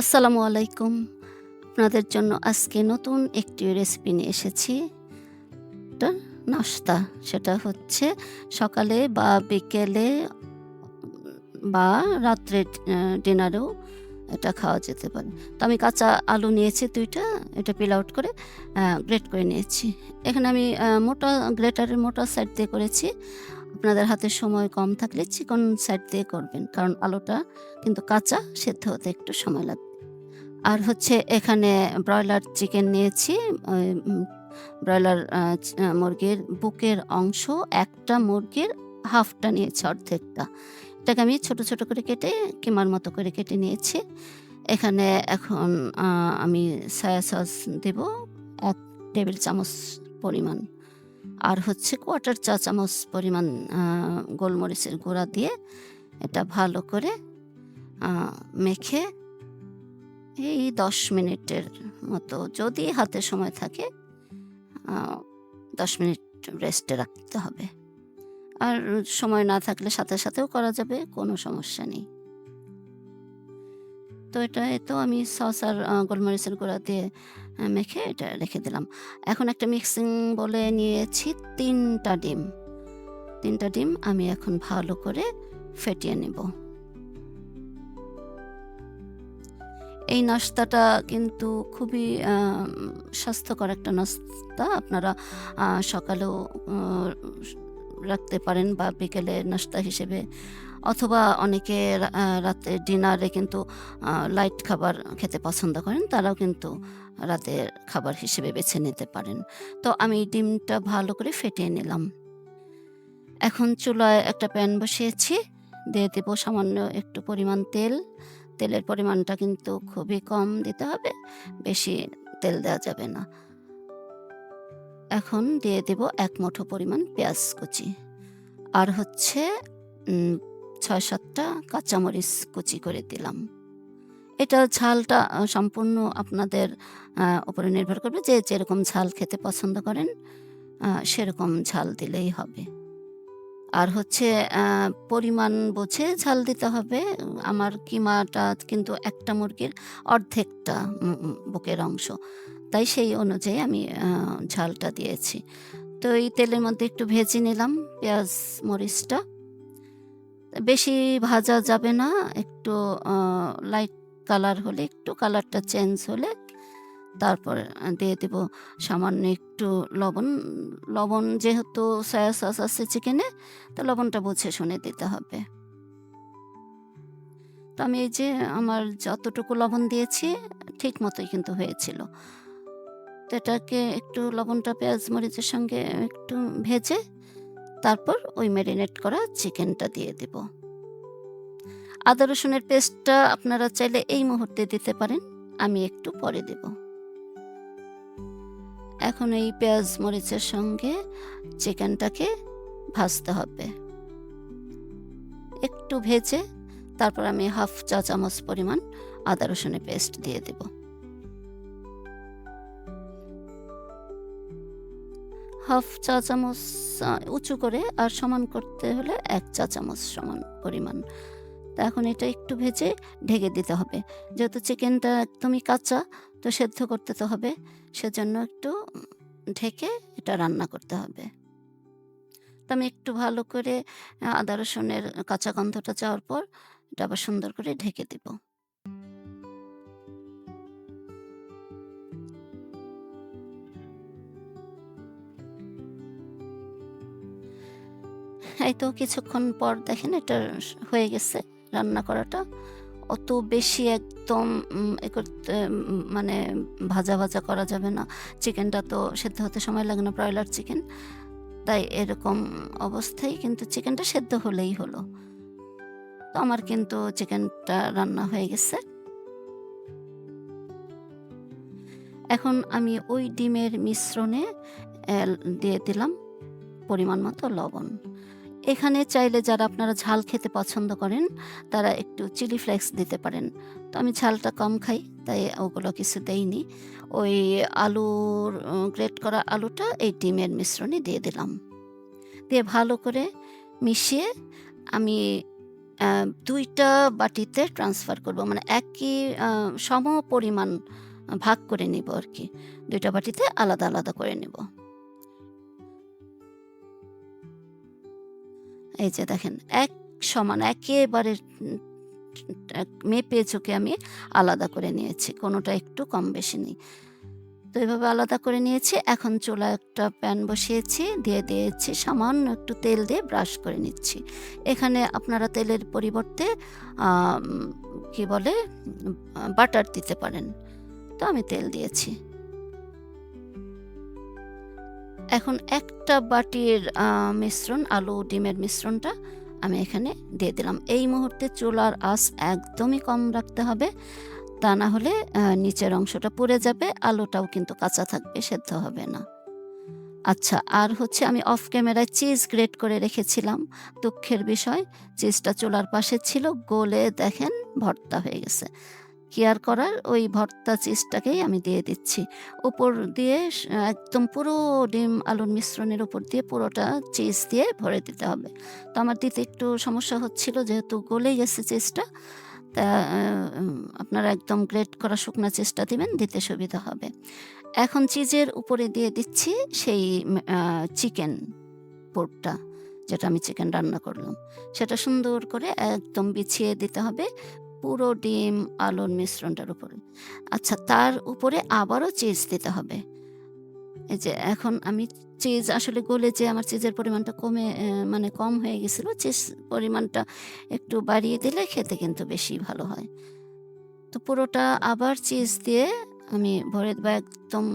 আসসালামু আলাইকুম। আপনাদের জন্য আজকে নতুন একটি রেসিপি নিয়ে এসেছি। একটা নাস্তা। সেটা হচ্ছে সকালে বা বিকেলে বা রাত্রে ডিনারেও এটা খাওয়া যেতে পারে। তো আমি কাঁচা আলু নিয়েছি ২ টা, এটা পিল আউট করে গ্রেট করে নিয়েছি। এখানে আমি মোটা গ্রেটারের মোটা সাইড দিয়ে করেছি। আপনাদের হাতে সময় কম থাকলে চিকন সাইড দিয়ে করবেন। কারণ আলুটা কিন্তু কাঁচা, সেদ্ধ হতে একটু সময় লাগবে। আর হচ্ছে এখানে ব্রয়লার চিকেন নিয়েছি। ব্রয়লার মুরগির বুকের অংশ, একটা মুরগির হাফটা নিয়েছি অর্ধেকটা। এটাকে আমি ছোট, ছোট করে কেটে কিমার মতো করে কেটে নিয়েছি। এখানে এখন আমি সয়া সস দেব এক টেবিল চামচ পরিমাণ। আর হচ্ছে কোয়ার্টার চা চামচ পরিমাণ গোলমরিচের গুঁড়া দিয়ে এটা ভালো করে মেখে এই ১০ মিনিটের মতো যদি হাতে সময় থাকে দশ মিনিট রেস্টে রাখতে হবে। আর সময় না থাকলে সাথে, সাথেও করা যাবে, কোনো সমস্যা নেই। তো এটা তো আমি সস আর গোলমরিচের গুঁড়া দিয়ে মেখে এটা রেখে দিলাম। এখন একটা মিক্সিং বলে নিয়েছি ৩ টা ডিম। ৩ টা ডিম আমি এখন ভালো করে ফেটিয়ে নেব। এই নাস্তাটা কিন্তু খুবই স্বাস্থ্যকর একটা নাস্তা। আপনারা সকালেও রাখতে পারেন বা বিকেলে নাস্তা হিসেবে অথবা অনেকে রাতে ডিনারে কিন্তু লাইট খাবার খেতে পছন্দ করেন। তারাও কিন্তু রাতের খাবার হিসেবে বেছে নিতে পারেন। তো আমি ডিমটা ভালো করে ফেটিয়ে নিলাম। এখন চুলায় একটা প্যান বসিয়েছি। দিয়ে দেব সামান্য একটু পরিমাণ তেল। তেলের পরিমাণটা কিন্তু খুবই কম দিতে হবে। বেশি তেল দেওয়া যাবে না। এখন দিয়ে দেব এক মুঠো পরিমাণ পেঁয়াজ কুচি। আর হচ্ছে ছয় ৬-৭ কাঁচামরিচ কুচি করে দিলাম। এটা ঝালটা সম্পূর্ণ আপনাদের উপরে নির্ভর করবে যে যেরকম ঝাল খেতে পছন্দ করেন সেরকম ঝাল দিলেই হবে। আর হচ্ছে পরিমাণ বুঝে ঝাল দিতে হবে। আমার কিমাটা কিন্তু একটা মুরগির অর্ধেকটা বুকের অংশ। তাই সেই অনুযায়ী আমি ঝালটা দিয়েছি। তো এই তেলের মধ্যে একটু ভেজে নিলাম পেঁয়াজ, মরিচটা। বেশি ভাজা যাবে না। একটু লাইট কালার হলে, একটু কালারটা চেঞ্জ হলে তারপর দিয়ে দেব সামান্য একটু লবণ। লবণ যেহেতু সয়া সস আছে চিকেনে তো লবণটা বুঝে শুনে দিতে হবে। তো আমি এই যে আমার যতটুকু লবণ দিয়েছি, ঠিক মতোই কিন্তু হয়েছিল। তো এটাকে একটু লবণটা পেঁয়াজ মরিচের সঙ্গে একটু ভেজে, তারপর ওই ম্যারিনেট করা চিকেনটা দিয়ে দেব। আদা রসুনের পেস্টটা আপনারা চাইলে এই মুহূর্তে দিতে পারেন। আমি একটু পরে দেব। এখন এই পেঁয়াজ মরিচের সঙ্গে চিকেনটাকে ভাজতে হবে। একটু ভেজে তারপর আমি হাফ চা চামচ পরিমাণ আদা রসুনের পেস্ট দিয়ে দেব। হাফ চা চামচ উঁচু করে আর সমান করতে হলে এক চা চামচ সমান পরিমাণ। তা এখন এটা একটু ভেজে ঢেকে দিতে হবে। যেহেতু চিকেনটা একদমই কাঁচা, তো সেদ্ধ করতে তো হবে। সেজন্য একটু ঢেকে এটা রান্না করতে হবে। তো আমি একটু ভালো করে আদা রসুনের কাঁচা গন্ধটা যাওয়ার পর এটা আবার সুন্দর করে ঢেকে দেব। এই তো কিছুক্ষণ পর দেখেন এটা হয়ে গেছে রান্না করাটা। অত বেশি একদম করতে মানে ভাজা, ভাজা করা যাবে না। চিকেনটা তো সেদ্ধ হতে সময় লাগে না ব্রয়লার চিকেন। তাই এরকম অবস্থায় কিন্তু চিকেনটা সেদ্ধ হলেই হলো। তো আমার কিন্তু চিকেনটা রান্না হয়ে গেছে। এখন আমি ওই ডিমের মিশ্রণে দিয়ে দিলাম পরিমাণ মতো লবণ। এখানে চাইলে যারা আপনারা ঝাল খেতে পছন্দ করেন তারা একটু চিলি ফ্লেক্স দিতে পারেন। তো আমি ঝালটা কম খাই তাই ওগুলো কিছু দেইনি। ওই আলুর গ্রেট করা আলুটা এই ডিমের মিশ্রণে দিয়ে দিলাম। দিয়ে ভালো করে মিশিয়ে আমি দুইটা বাটিতে ট্রান্সফার করব। মানে একই সম পরিমাণ ভাগ করে নিব আর কি দুইটা বাটিতে আলাদা, আলাদা করে নিব। এই যে দেখেন, এক সমান একেবারে মেপে চোখে আমি আলাদা করে নিয়েছি। কোনোটা একটু কম বেশি নেই। তো এভাবে আলাদা করে নিয়েছি। এখন চুলায় একটা প্যান বসিয়েছি। দিয়ে দিয়েছি সামান্য একটু তেল দিয়ে ব্রাশ করে নিচ্ছি। এখানে আপনারা তেলের পরিবর্তে কি বলে? বাটার দিতে পারেন। তো আমি তেল দিয়েছি। এখন একটা বাটির মিশ্রণ আলু ডিমের মিশ্রণটা আমি এখানে দিয়ে দিলাম। এই মুহূর্তে চুলার আঁচ একদমই কম রাখতে হবে। তা না হলে নিচের অংশটা পুড়ে যাবে। আলুটাও কিন্তু কাঁচা থাকবে, সেদ্ধ হবে না। আচ্ছা আর হচ্ছে আমি অফ ক্যামেরায় চিজ গ্রেট করে রেখেছিলাম। দুঃখের বিষয় চিজটা চুলার পাশে ছিল। গোলে দেখেন ভর্তা হয়ে গেছে। কি আর করার? ওই ভর্তা চিজটাকেই আমি দিয়ে দিচ্ছি। উপর দিয়ে একদম পুরো ডিম আলুর মিশ্রণের উপর দিয়ে পুরোটা চিজ দিয়ে ভরে দিতে হবে। তো আমার দিতে একটু সমস্যা হচ্ছিল যেহেতু গলেই গেছে চিজটা। তা আপনারা একদম গ্রেট করা শুকনো চিজটা দিবেন, দিতে সুবিধা হবে। এখন চিজের উপরে দিয়ে দিচ্ছি সেই চিকেন পুরটা যেটা আমি চিকেন রান্না করলাম। সেটা সুন্দর করে একদম বিছিয়ে দিতে হবে পুরো ডিম, আলুর মিশ্রণটার উপরে। আচ্ছা তার উপরে আবারও চিজ দিতে হবে। এই যে, এখন আমি চিজ আসলে গলে যে আমার চিজের পরিমাণটা কমে মানে কম হয়ে গেছিল। চিজ পরিমাণটা একটু বাড়িয়ে দিলে খেতে কিন্তু বেশি ভালো হয়। তো পুরোটা আবার চিজ দিয়ে আমি ভরে বা একদম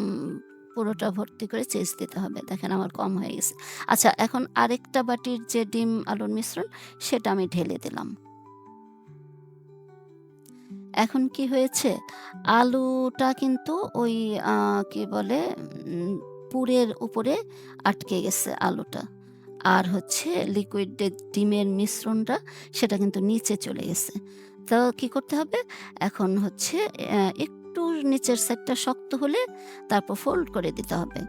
পুরোটা ভর্তি করে চিজ দিতে হবে। দেখেন আমার কম হয়ে গেছে। আচ্ছা এখন আরেকটা বাটির যে ডিম, আলুর মিশ্রণ, সেটা আমি ঢেলে দিলাম। এখন কি হয়েছে? আলুটা কিন্তু ওই কি বলে? পুরের উপরে আটকে গেছে আলুটা। আর হচ্ছে লিকুইড ডিমের মিশ্রণটা সেটা কিন্তু নিচে চলে গেছে। তো কি করতে হবে? এখন হচ্ছে একটু নিচের সাইডটা শক্ত হলে তারপর ফোল্ড করে দিতে হবে।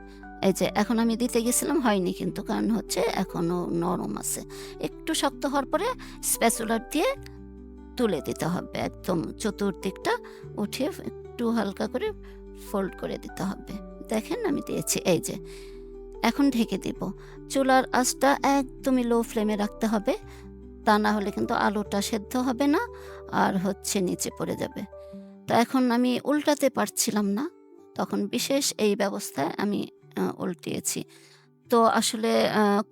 এই যে, এখন আমি দিতে গেছিলাম, হয়নি কিন্তু, কারণ হচ্ছে এখনও নরম আছে। একটু শক্ত হওয়ার পরে স্প্যাচুলা দিয়ে তুলে দিতে হবে। একদম চতুর্দিকটা উঠিয়ে একটু হালকা করে ফোল্ড করে দিতে হবে। দেখেন আমি দিয়েছি, এই যে। এখন ঢেকে দিব। চুলার আঁচটা একদমই লো ফ্লেমে রাখতে হবে। তা না হলে কিন্তু আলুটা সেদ্ধ হবে না আর হচ্ছে নিচে পড়ে যাবে। তো এখন আমি উল্টাতে পারছিলাম না। তখন বিশেষ এই ব্যবস্থায় আমি উল্টিয়েছি। তো আসলে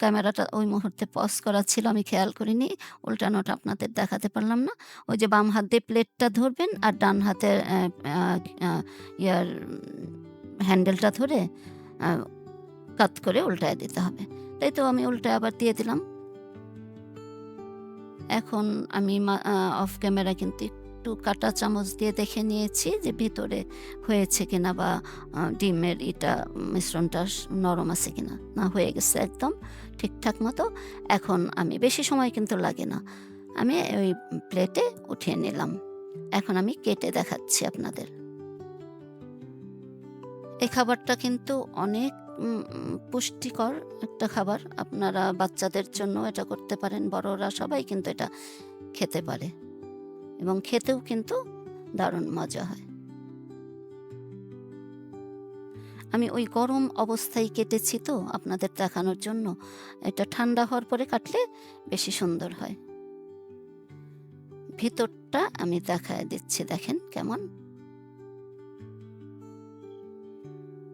ক্যামেরাটা ওই মুহূর্তে পজ করা ছিল, আমি খেয়াল করিনি। উল্টানোটা আপনাদের দেখাতে পারলাম না। ওই যে বাম হাত দিয়ে প্লেটটা ধরবেন আর ডান হাতে ইয়ার হ্যান্ডেলটা ধরে কাত করে উল্টায় দিতে হবে। তাই তো আমি উল্টায়ে আবার দিয়ে দিলাম। এখন আমি মা অফ ক্যামেরা কিন্তু একটু কাঁটা চামচ দিয়ে দেখে নিয়েছি যে ভিতরে হয়েছে কিনা বা ডিমের ইটা মিশ্রণটা নরম আছে কিনা। না, হয়ে গেছে একদম ঠিকঠাক মতো। এখন আমি বেশি সময় কিন্তু লাগে না। আমি ওই প্লেটে উঠিয়ে নিলাম। এখন আমি কেটে দেখাচ্ছি আপনাদের। এই খাবারটা কিন্তু অনেক পুষ্টিকর একটা খাবার। আপনারা বাচ্চাদের জন্য এটা করতে পারেন। বড়রা সবাই কিন্তু এটা খেতে পারে। এবং খেতেও কিন্তু দারুণ মজা হয়। আমি ওই গরম অবস্থায় কেটেছি তো আপনাদের দেখানোর জন্য। এটা ঠান্ডা হওয়ার পরে কাটলে বেশি সুন্দর হয়। ভিতরটা আমি দেখায়ে দিচ্ছি দেখেন কেমন?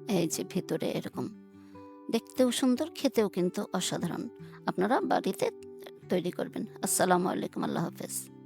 এই যে ভিতরে এরকম। দেখতেও সুন্দর, খেতেও কিন্তু অসাধারণ। আপনারা বাড়িতে তৈরি করবেন। আসসালামু আলাইকুম। আল্লাহ হাফেজ।